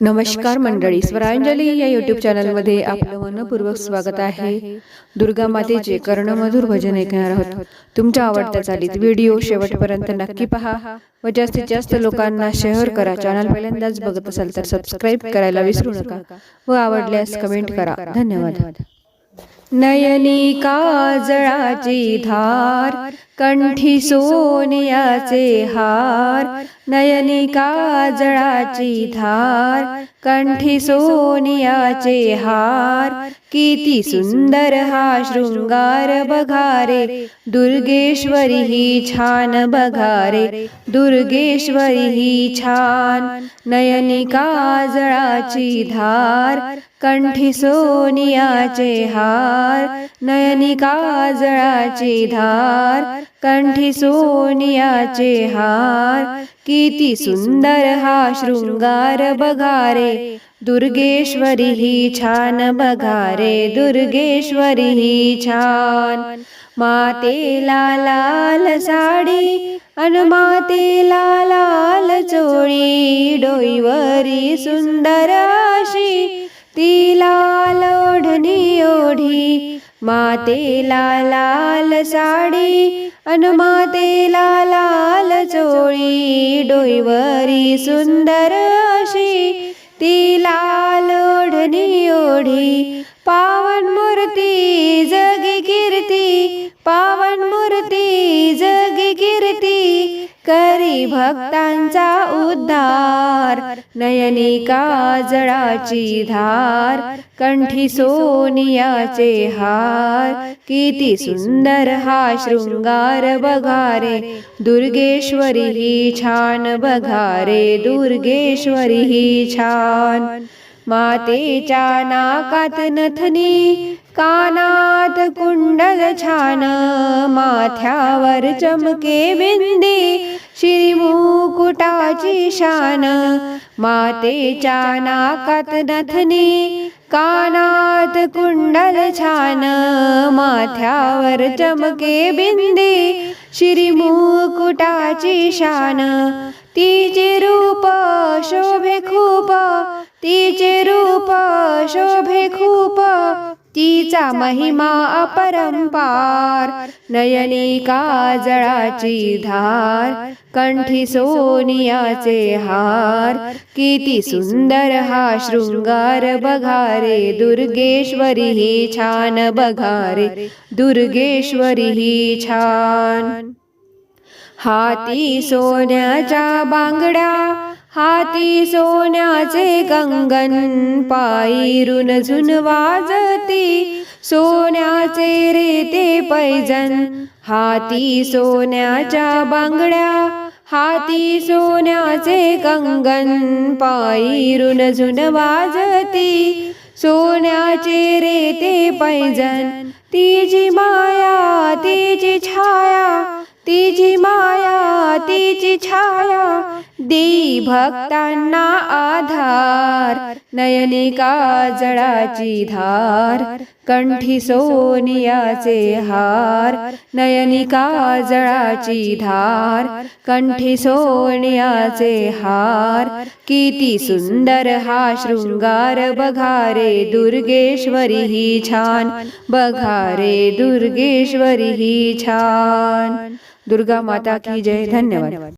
नमस्कार मंडळी स्वरांजली या युट्यूब चॅनलमध्ये आपलं मनपूर्वक स्वागत आहे. दुर्गा मातेचे कर्णमधुर भजन ऐकणार आहोत. तुमच्या आवडत्या चालीत व्हिडिओ शेवटपर्यंत नक्की पहा व जास्तीत जास्त लोकांना शेअर करा. चॅनल पहिल्यांदाच बघत असाल तर सबस्क्राईब करायला विसरू नका. व आवडल्यास कमेंट करा. धन्यवाद. नयनी काजळाची धार कंठी सोनियाचे हार. नयनी काजळाची धार कंठी सोनियाचे हार. किती सुंदर हा शृंगार बघारे दुर्गेश्वरी ही छान बघारे दुर्गेश्वरी ही छान. नयनी काजळाची धार कंठी सोनियाचे हार नयनी काजळाची धार कंठी सोनियाचे हार. किती सुंदर हा शृंगार बघारे. दुर्गेश्वरी ही छान बघारे. दुर्गेश्वरी ही छान. मातेला लाल साडी अन मातेला लाल चोळी. डोईवरी सुंदर अशी ती लाल ओढी मातेला लाल साडी अन मातेला लाल चोळी. डोईवरी सुंदर अशी तिला लोढणी ओढी. पावन मूर्ती जगी कीर्ती पावन मूर्ती जगी कीर्ती. करी भक्तांचा उद्धार. नयनी काजळाची धार कंठी सोनियाचे हार किती सुंदर हा शृंगार बघारे दुर्गेश्वरी ही छान बघारे दुर्गेश्वरी ही छान. मातेच्या नाकात नथनी कानात कुंडल छान माथ्यावर चमके बिंदी श्री मुकुटाची शान मातेच्या नाकात नथनी कानात कुंडल छान माथ्यावर चमके बिंदी श्रीमुकुटाची शान. तिचे रूप शोभे खूप तिचे रूप शोभे खूप तिचा महिमा अपरंपार नयनी काजळाची धार कंठी सोनियाचे हार किती सुंदर हा शृंगार बघारे दुर्गेश्वरी ही छान बघारे दुर्गेश्वरी ही छान. हाती सोन्याच्या बांगड्या हाती सोन्याचे कंगन पायरून झुन वाजती. सोन्याचे रे ते पैजन हाती सोन्याच्या बांगड्या. हाती सोन्याचे कंगन पायी झुन वाजती. सोन्याचे रे ते पैजन तिची माया तिची छाया तिची माया तिची छाया देई भक्तांना आधार नयनी काजळाची धार कंठी सोनियाचे हार नयनी काजळाची धार कंठी सोनियाचे हार किती सुंदर हा शृंगार बघारे दुर्गेश्वरी ही छान बघारे दुर्गेश्वरी ही छान. दुर्गा माता की जय। धन्यवाद।